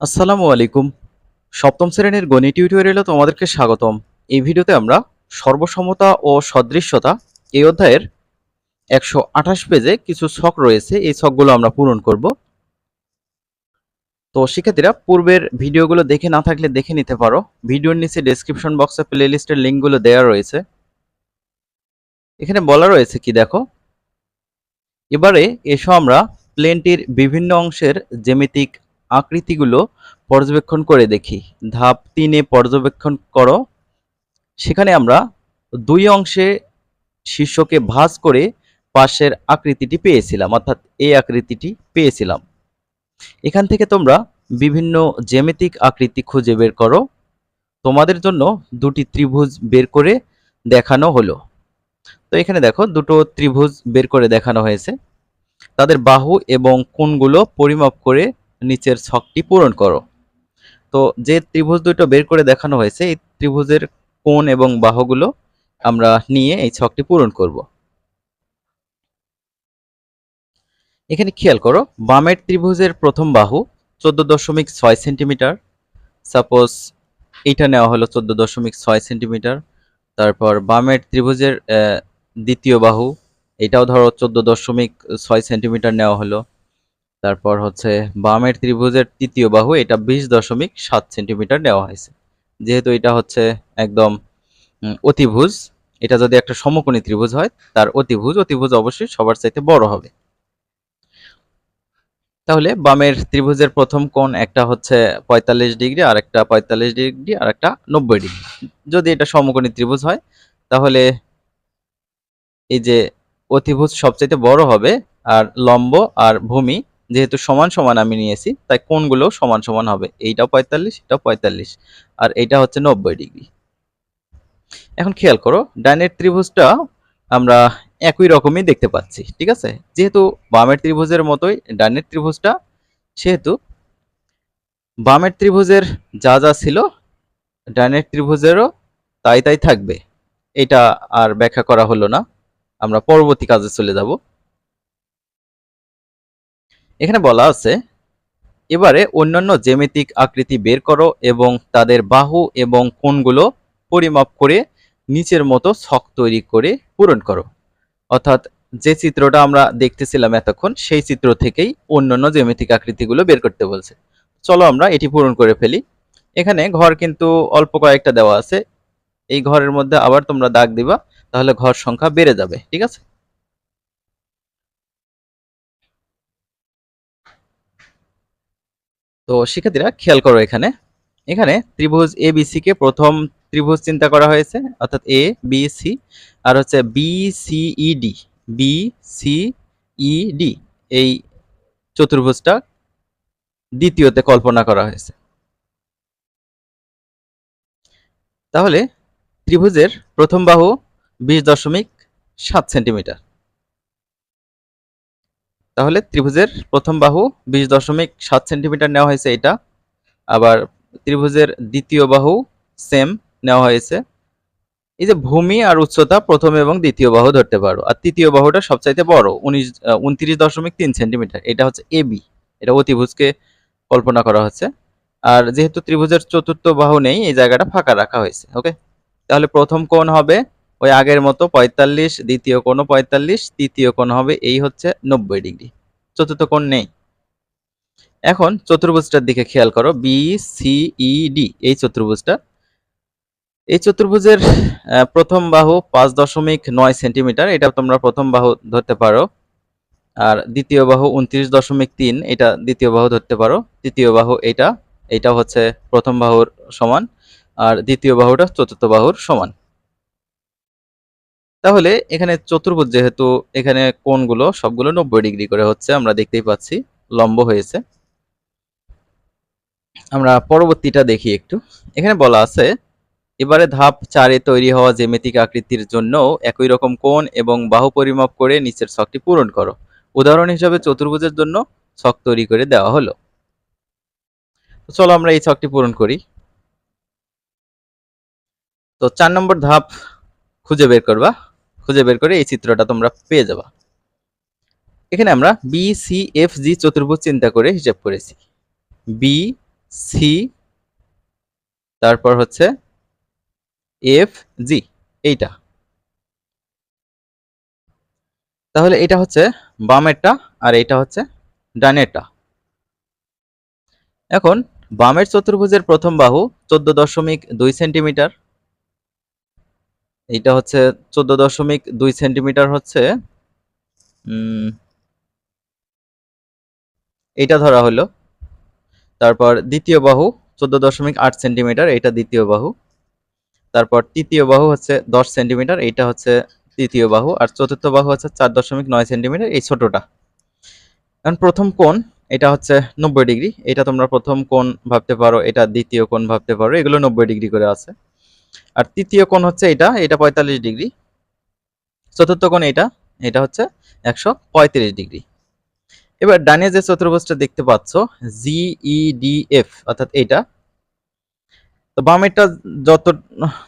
আসসালামু আলাইকুম। সপ্তম শ্রেণির গণিত টিউটোরিয়ালে তোমাদেরকে স্বাগতম। এই ভিডিওতে আমরা সর্বসমতা ও সদৃশ্যতা এই অধ্যায়ের একশো আঠাশ পেজে কিছু ছক রয়েছে। এই ছকগুলো আমরা পূরণ করব। তো শিক্ষার্থীরা, পূর্বের ভিডিওগুলো দেখে না থাকলে দেখে নিতে পারো। ভিডিওর নিচে ডেসক্রিপশন বক্সে প্লেলিস্টের লিঙ্কগুলো দেওয়া রয়েছে। এখানে বলা রয়েছে কি, দেখো, এবারে এসো আমরা প্লেনটির বিভিন্ন অংশের জ্যামিতিক আকৃতিগুলো পর্যবেক্ষণ করে দেখি। ধাপ তিনে পর্যবেক্ষণ করো। সেখানে আমরা দুই অংশে শীর্ষকে ভাঁজ করে পাশের আকৃতিটি পেয়েছিলাম, অর্থাৎ এই আকৃতিটি পেয়েছিলাম। এখান থেকে তোমরা বিভিন্ন জ্যামিতিক আকৃতি খুঁজে বের করো। তোমাদের জন্য দুটি ত্রিভুজ বের করে দেখানো হলো। তো এখানে দেখো, দুটো ত্রিভুজ বের করে দেখানো হয়েছে। তাদের বাহু এবং কোণগুলো পরিমাপ করে নিচের ছকটি পূরণ করো। তো যে ত্রিভুজ দুটো বের করে দেখানো হয়েছে, এই ত্রিভুজের কোণ এবং বাহুগুলো আমরা নিয়ে এই ছকটি পূরণ করব। এখানে খেয়াল করো, বামের ত্রিভুজের প্রথম বাহু চোদ্দ দশমিক ছয় সেন্টিমিটার, সাপোজ এইটা নেওয়া হলো চোদ্দ দশমিক ছয় সেন্টিমিটার, তারপর বামের ত্রিভুজের দ্বিতীয় বাহু, এটাও ধরো চোদ্দ দশমিক ছয় সেন্টিমিটার নেওয়া হলো। তারপর হচ্ছে বামের ত্রিভুজের তৃতীয় বাহু, এটা বিশ দশমিক সাত সেন্টিমিটার নেওয়া হয়েছে। যেহেতু এটা হচ্ছে একদম অতিভুজ, এটা যদি একটা সমকোণী ত্রিভুজ হয়, তার অতিভুজ অতিভুজ অবশ্যই সবার চাইতে বড় হবে। তাহলে বামের ত্রিভুজের প্রথম কোণ একটা হচ্ছে পঁয়তাল্লিশ ডিগ্রি, আর একটা পঁয়তাল্লিশ ডিগ্রি, আর একটা নব্বই ডিগ্রি। যদি এটা সমকোণী ত্রিভুজ হয়, তাহলে এই যে অতিভুজ সবচাইতে বড় হবে, আর লম্ব আর ভূমি যেহেতু সমান সমান আমি নিয়েছি, তাই কোণগুলো সমান সমান হবে? এইটাও পঁয়তাল্লিশ, এটাও পঁয়তাল্লিশ, আর এইটা হচ্ছে নব্বই ডিগ্রি। এখন খেয়াল করো, ডাইনের ত্রিভুজটা আমরা একই রকমই দেখতে পাচ্ছি, ঠিক আছে? যেহেতু বামের ত্রিভুজের মতোই, ডাইনের ত্রিভুজটা, সেহেতু বামের ত্রিভুজের যা যা ছিল, ডাইনের ত্রিভুজেরও তাই তাই থাকবে। এটা আর ব্যাখ্যা করা হলো না। আমরা পরবর্তী কাজে চলে যাব। এখানে বলা আছে, এবারে অন্যান্য জ্যামিতিক আকৃতি বের করো এবং তাদের বাহু এবং কোণগুলো পরিমাপ করে নিচের মতো ছক তৈরি করে পূরণ করো। অর্থাৎ যে চিত্রটা আমরা দেখতেছিলাম এতক্ষণ, সেই চিত্র থেকেই অন্যান্য জ্যামিতিক আকৃতিগুলো বের করতে বলছে। চলো আমরা এটি পূরণ করে ফেলি। এখানে ঘর কিন্তু অল্প কয়েকটা দেওয়া আছে। এই ঘরের মধ্যে আবার তোমরা দাগ দিবা, তাহলে ঘর সংখ্যা বেড়ে যাবে, ঠিক আছে? তো শিক্ষার্থীরা খেয়াল করো এখানে। এখানে ত্রিভুজ এ কে প্রথম ত্রিভুজ চিন্তা করা হয়েছে, অর্থাৎ এ বি সি আর হচ্ছে B C E D B C E D এই চতুর্ভুজটা দ্বিতীয়তে কল্পনা করা হয়েছে। তাহলে ত্রিভুজের প্রথম বাহু বিশ দশমিক সাত সেন্টিমিটার। তাহলে ত্রিভুজের প্রথম বাহু বিশ দশমিক সাত সেন্টিমিটার নেওয়া হয়েছে এটা। আবার ত্রিভুজের দ্বিতীয় বাহু সেম নেওয়া হয়েছে। এই যে ভূমি আর উচ্চতা প্রথম এবং দ্বিতীয় বাহু ধরতে পারো। আর তৃতীয় বাহুটা সবচাইতে বড়, উনিশ উনত্রিশ দশমিক তিন সেন্টিমিটার। এটা হচ্ছে এ বি এটা অতিভুজকে কল্পনা করা হচ্ছে। আর যেহেতু ত্রিভুজের চতুর্থ বাহু নেই, এই জায়গাটা ফাঁকা রাখা হয়েছে ওকে তাহলে প্রথম কোণ হবে ওই আগের মতো পঁয়তাল্লিশ, দ্বিতীয় কোণও পঁয়তাল্লিশ, তৃতীয় কোণ হবে এই হচ্ছে নব্বই ডিগ্রি। চতুর্থ কোণ নেই। এখন চতুর্ভুজটার দিকে খেয়াল করো বি সি ই ডি এই চতুর্ভুজটা। এই চতুর্ভুজের প্রথম বাহু পাঁচ দশমিক নয় সেন্টিমিটার, এটা তোমরা প্রথম বাহু ধরতে পারো। আর দ্বিতীয় বাহু উনত্রিশ দশমিক তিন, এটা দ্বিতীয় বাহু ধরতে পারো। তৃতীয় বাহু এটা এটা হচ্ছে প্রথম বাহুর সমান। আর দ্বিতীয় বাহুটা চতুর্থ বাহুর সমান। তাহলে এখানে চতুর্ভুজ যেহেতু এখানে কোণগুলো সবগুলো নব্বই ডিগ্রি করে হচ্ছে, আমরা দেখতেই পাচ্ছি, লম্ব হয়েছে। আমরা পরবর্তীটা দেখি একটু। এখানে বলা আছে, এবারে ধাপ চারে তৈরি হওয়া জ্যামিতিক আকৃতির জন্য একই রকম কোণ এবং বাহু পরিমাপ করে নিচের ছকটি পূরণ করো। উদাহরণ হিসাবে চতুর্ভুজের জন্য ছক তৈরি করে দেওয়া হলো। চলো আমরা এই ছকটি পূরণ করি। তো চার নম্বর ধাপ খুঁজে বের করবা। খুঁজে বের করে এই চিত্রটা তোমরা পেয়ে যাবা। এখানে আমরা বি সি এফ জি চতুর্ভুজ চিন্তা করে হিসাব করেছি। বি সি তারপর হচ্ছে এফ জি এইটা। তাহলে এটা হচ্ছে বামেরটা আর এটা হচ্ছে ডানেরটা। এখন বামের চতুর্ভুজের প্রথম বাহু চোদ্দ দশমিক দুই সেন্টিমিটার। এইটা হচ্ছে চোদ্দ দশমিক দুই সেন্টিমিটার হচ্ছে এইটা ধরা হলো। তারপর দ্বিতীয় বাহু চোদ্দ দশমিক আট সেন্টিমিটার এটা দ্বিতীয় বাহু। তারপর তৃতীয় বাহু হচ্ছে দশ সেন্টিমিটার, এইটা হচ্ছে তৃতীয় বাহু। আর চতুর্থ বাহু হচ্ছে চার দশমিক নয় সেন্টিমিটার, এই ছোটটা। কারণ প্রথম কোণ, এটা হচ্ছে নব্বই ডিগ্রি। এটা তোমরা প্রথম কোণ ভাবতে পারো, এটা দ্বিতীয় কোণ ভাবতে পারো, এগুলো নব্বই ডিগ্রি করে আছে। আর তৃতীয় কোণ হচ্ছে এটা এটা পঁয়তাল্লিশ ডিগ্রি। চতুর্থ কোণ এটা এটা হচ্ছে একশো পঁয়ত্রিশ ডিগ্রি। এবার ডানে যে চতুর্ভুজটা দেখতে পাচ্ছ জিই ডি এফ অর্থাৎ এটা। তো বামেরটা যত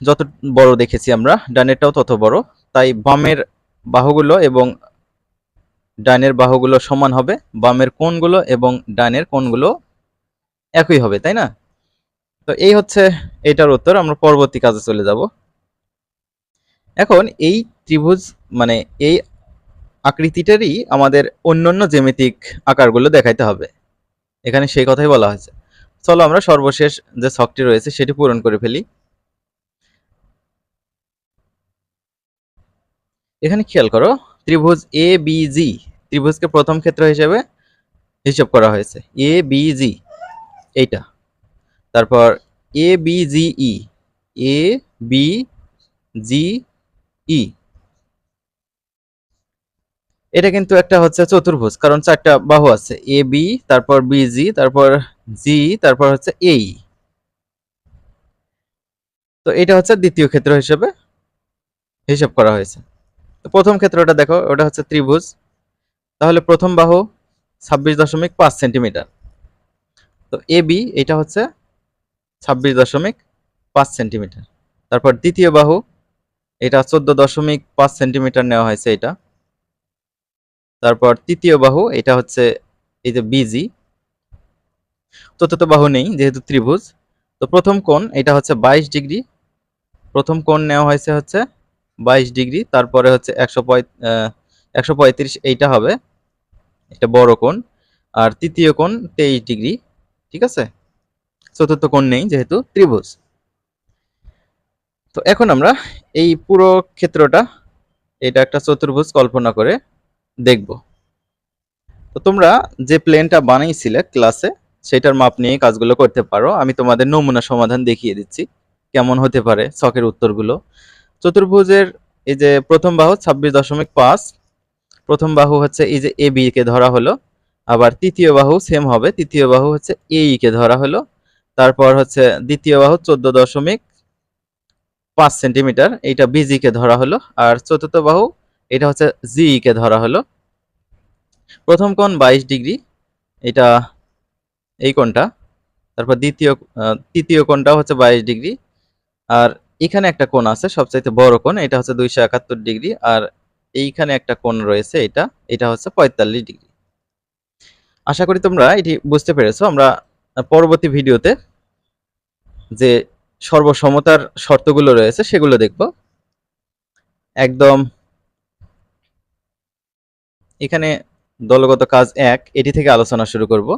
যত বড় দেখেছি আমরা, ডানেরটাও তত বড়। তাই বামের বাহুগুলো এবং ডানের বাহুগুলো সমান হবে, বামের কোণগুলো এবং ডানের কোণগুলো একই হবে, তাই না? তো এই হচ্ছে এটার উত্তর, আমরা পরবর্তী কাজে চলে যাব। এখন এই ত্রিভুজ মানে এই আকৃতিটারই আমাদের অন্যান্য জ্যামিতিক আকারগুলো দেখাইতে হবে। এখানে সেই কথাই বলা হয়েছে। চলো আমরা সর্বশেষ যে ছকটি রয়েছে সেটি পূরণ করে ফেলি। এখানে খেয়াল করো, ত্রিভুজ এ বি জি ত্রিভুজকে প্রথম ক্ষেত্র হিসেবে হিসাব করা হয়েছে। এ বি জি এইটা। তারপর A B G E A B জি ই এটা কিন্তু একটা হচ্ছে চতুর্ভুজ, কারণ চারটা বাহু আছে। এ বি তারপর বি জি তারপর জি তারপর হচ্ছে এই তো এটা হচ্ছে দ্বিতীয় ক্ষেত্র হিসেবে হিসাব করা হয়েছে। তো প্রথম ক্ষেত্রটা দেখো, ওটা হচ্ছে ত্রিভুজ। তাহলে প্রথম বাহু ছাব্বিশ দশমিক পাঁচ সেন্টিমিটার। তো এ বি এটা হচ্ছে ছাব্বিশ দশমিক পাঁচ সেন্টিমিটার। তারপর দ্বিতীয় বাহু, এটা চোদ্দ দশমিক পাঁচ সেন্টিমিটার নেওয়া হয়েছে এটা। তারপর তৃতীয় বাহু, এটা হচ্ছে এই যে বিজি চতুর্থ বাহু নেই, যেহেতু ত্রিভুজ। তো প্রথম কোণ, এটা হচ্ছে বাইশ ডিগ্রি। প্রথম কোণ নেওয়া হয়েছে হচ্ছে বাইশ ডিগ্রি, তারপরে হচ্ছে একশো একশো পঁয়ত্রিশ, এইটা হবে। এটা বড় কোণ। আর তৃতীয় কোণ তেইশ ডিগ্রি, ঠিক আছে? চতুর্থ কোণ নেই যেহেতু ত্রিভুজ। তো এখন আমরা এই পুরো ক্ষেত্রটা, এটা একটা চতুর্ভুজ কল্পনা করে দেখব। তো তোমরা যে প্লেনটা বানাইছিলে ক্লাসে সেটার মাপ নিয়ে কাজগুলো করতে পারো। আমি তোমাদের নমুনা সমাধান দেখিয়ে দিচ্ছি, কেমন হতে পারে ছকের উত্তরগুলো। চতুর্ভুজের এই যে প্রথম বাহু ছাব্বিশ দশমিক পাঁচ, প্রথম বাহু হচ্ছে এই যে এ বি কে ধরা হলো, আবার তৃতীয় বাহু সেম হবে, তৃতীয় বাহু হচ্ছে এই কে ধরা হলো তারপর হচ্ছে দ্বিতীয় বাহু চোদ্দ দশমিক পাঁচ সেন্টিমিটার, এইটা বিজি কে ধরা হলো। আর চতুর্থ বাহু, এটা হচ্ছে জি কে ধরা হলো। প্রথম কোণ বাইশ ডিগ্রি, এটা এই কোণটা। তারপর দ্বিতীয় তৃতীয় কোণটা হচ্ছে বাইশ ডিগ্রি। আর এখানে একটা কোণ আছে, সবচাইতে বড় কোণ, এটা হচ্ছে দুইশো একাত্তর ডিগ্রি। আর এইখানে একটা কোণ রয়েছে, এটা এটা হচ্ছে পঁয়তাল্লিশ ডিগ্রি। আশা করি তোমরা এটি বুঝতে পেরেছ। আমরা পরবর্তী ভিডিওতে যে সর্বসমতার শর্তগুলো রয়েছে, সেগুলো দেখব। একদম এখানে দলগত কাজ এক, এটি থেকে আলোচনা শুরু করব।